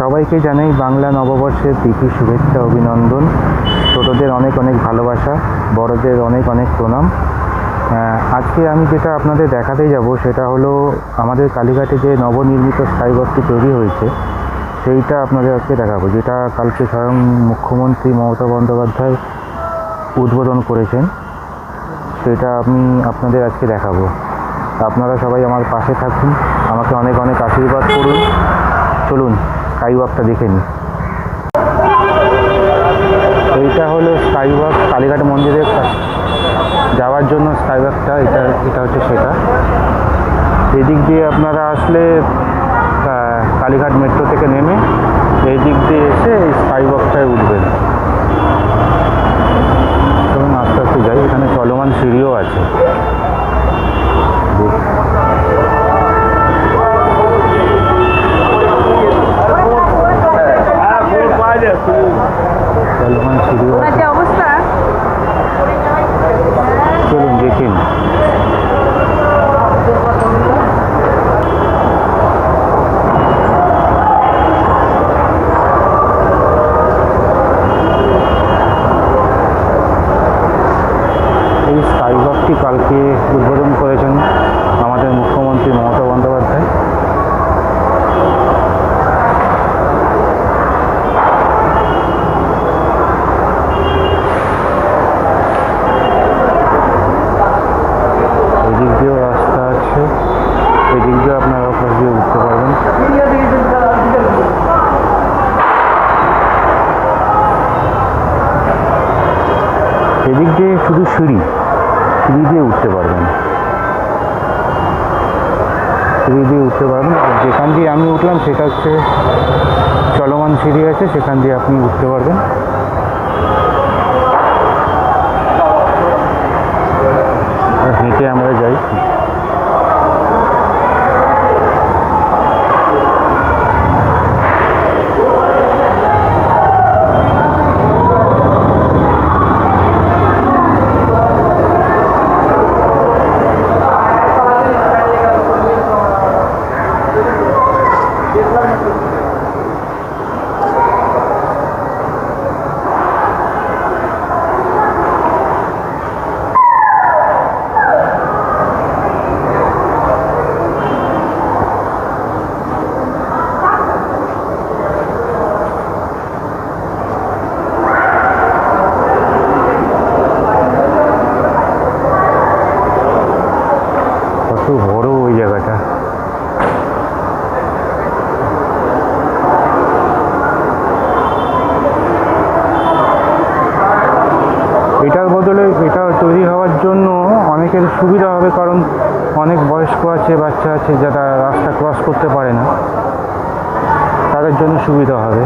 সবাইকে জানাই বাংলা নববর্ষের প্রীতি শুভেচ্ছা, অভিনন্দন। ছোটদের অনেক অনেক ভালোবাসা, বড়দের অনেক অনেক প্রণাম। আজকে আমি যেটা আপনাদের দেখাতে যাব সেটা হলো আমাদের কালীঘাটে যে নবনির্মিত স্কাইওয়াকটি তৈরি হয়েছে, সেইটা আপনাদের আজকে দেখাবো, যেটা কালকে স্বয়ং মুখ্যমন্ত্রী মমতা বন্দ্যোপাধ্যায় উদ্বোধন করেছেন। সেটা আমি আপনাদের আজকে দেখাবো। আপনারা সবাই আমার পাশে থাকুন, আমাকে অনেক অনেক আশীর্বাদ করুন। চলুন। স্কাই ওয়াকটা দেখে নিই এইটা হলো স্কাই ওয়াক কালীঘাট মন্দিরের যাওয়ার জন্য স্কাই ওয়াকটা এটা এটা হচ্ছে সেটা। এদিক দিয়ে আপনারা আসলে কালীঘাট মেট্রো থেকে নেমে এই দিক দিয়ে এসে এই স্কাই ওয়াকটায় উঠবেন। চলুন আস্তে আস্তে যাই, এখানে চলমান সিঁড়িও আছে দেখ- চলমান সিঁড়িও ওনার আছে যে অবস্থা চলুন দেখে নিই। এই স্কাইওয়াকটি কালকে উদ্বোধন করেছেন আমাদের মুখ্যমন্ত্রী মমতা বন্দ্যোপাধ্যায় এদিক দিয়েও রাস্তা আছে এদিক দিয়ে আপনারা ওপাশ দিয়ে উঠতে পারবেন এদিক দিয়ে শুধু সিঁড়ি সিঁড়ি দিয়ে উঠতে পারবেন। সিঁড়ি দিয়ে উঠতে পারবেন আর যেখান দিয়ে আমি উঠলাম সেটা হচ্ছে চলমান সিঁড়ি আছে, সেখান দিয়ে আপনি উঠতে পারবেন। হেঁটে আমরা যাই। সুবিধা হবে কারণ অনেক বয়স্ক আছে, বাচ্চা আছে যারা রাস্তা ক্রস করতে পারে না। তাদের জন্য সুবিধা হবে।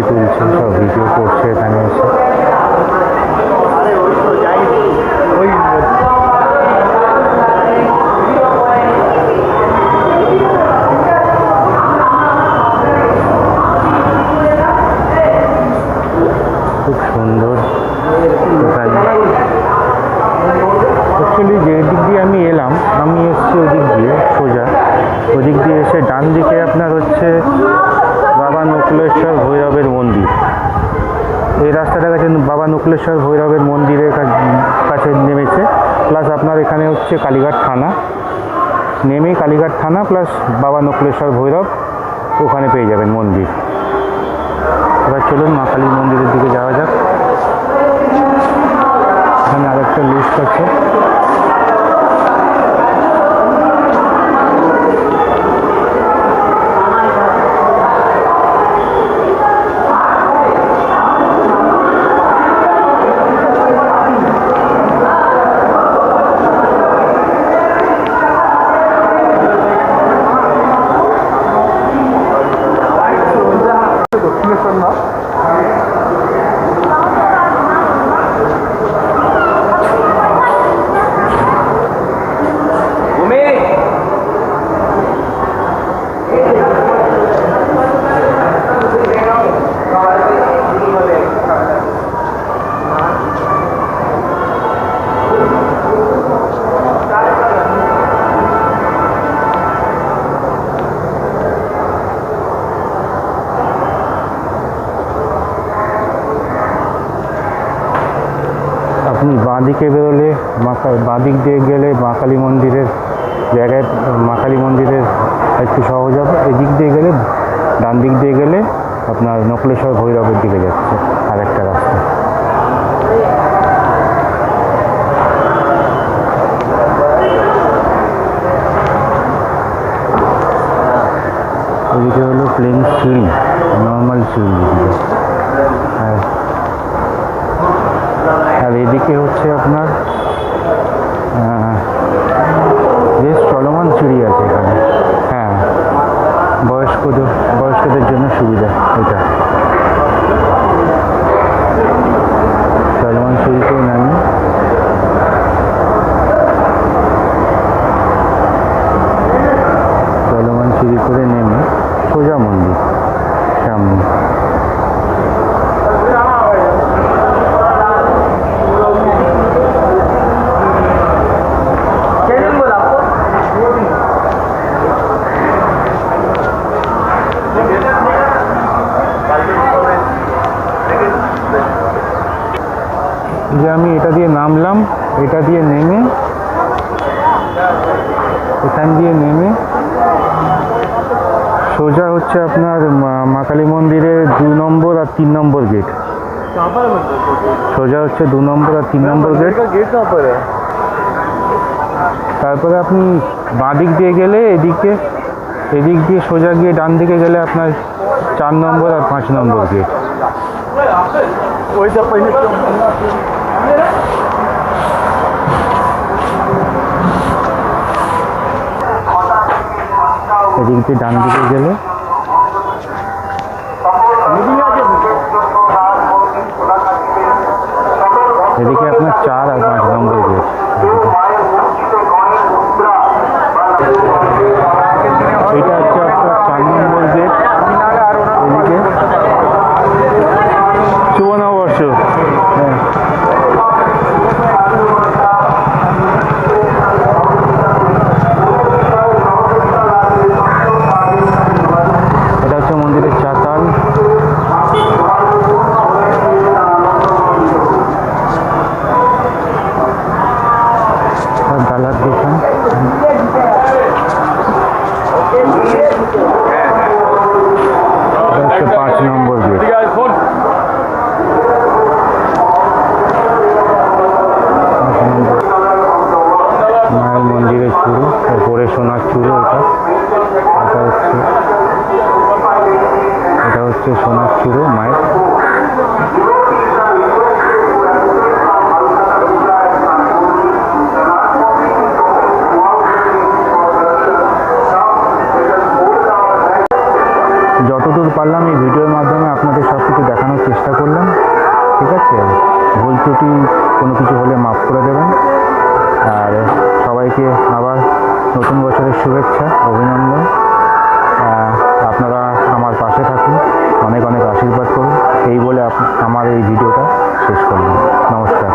সেলফি তুলছে সব ভিডিও করছে এখানে এসে। সুন্দর। অ্যাকচুয়ালি যে দিক দিয়ে আমি এলাম, আমি এসেছি ওদিক দিয়ে সোজা। ওদিক দিয়ে এসে ডান দিকে আপনার হচ্ছে বাবা নকুলেশ্বর ভৈরবের মন্দির। এই রাস্তাটা কাছে বাবা নকুলেশ্বর ভৈরবের মন্দিরের কাছে নেমেছে। প্লাস আপনার এখানে হচ্ছে কালীঘাট থানা। নেমেই কালীঘাট থানা প্লাস বাবা নকুলেশ্বর ভৈরব ওখানে পেয়ে যাবেন মন্দির। এবার চলুন মা কালী মন্দিরের দিকে যাওয়া যাক। এখানে আরেকটা লিস্ট আছে। দক্ষিণেশ্বর না। বাঁদিক দিয়ে গেলে মা কালী মন্দিরের জায়গায় মা কালী মন্দিরের একটু সহজ হবে। এদিক দিয়ে গেলে, ডান দিক দিয়ে গেলে আপনার নকলেশ্বর ভৈরবের দিকে যাচ্ছে আর একটা রাস্তা। এদিকে হলো প্লেন সিঁড়ি নর্মাল সিঁড়ি আর এদিকে হচ্ছে আপনার সিঁড়ি আছে এখানে। হ্যাঁ বয়স্কদের বয়স্কদের জন্য সুবিধা এটা চলমান সিঁড়িতেই নামি চলমান সিঁড়ি করে নেমে সোজা মন্দির সামনে যে আমি এটা দিয়ে নামলাম এটা দিয়ে নেমে এখান দিয়ে নেমে সোজা হচ্ছে আপনার মা কালী মন্দিরের দুই নম্বর আর তিন নম্বর গেট সোজা হচ্ছে দু নম্বর আর তিন নম্বর গেট তারপরে আপনি বাঁ দিক দিয়ে গেলে এদিকে, এদিক দিয়ে সোজা গিয়ে ডান দিকে গেলে আপনার চার নম্বর আর পাঁচ নম্বর গেট রিংটি ডান দিকে গেলে সোনার চূড়ো মায়ের যতদূর পারলাম এই ভিডিওর মাধ্যমে আপনাদের সব কিছু দেখানোর চেষ্টা করলাম, ঠিক আছে? ভুল ত্রুটি, কোনো কিছু হলে মাফ করে দেবেন। আর সবাইকে আবার নতুন বছরের শুভেচ্ছা, অভিনন্দন। আপনারা আমার পাশে থাকুন। অনেক অনেক আশীর্বাদ করুন। এই বলে আমার এই ভিডিওটা শেষ করলাম। নমস্কার।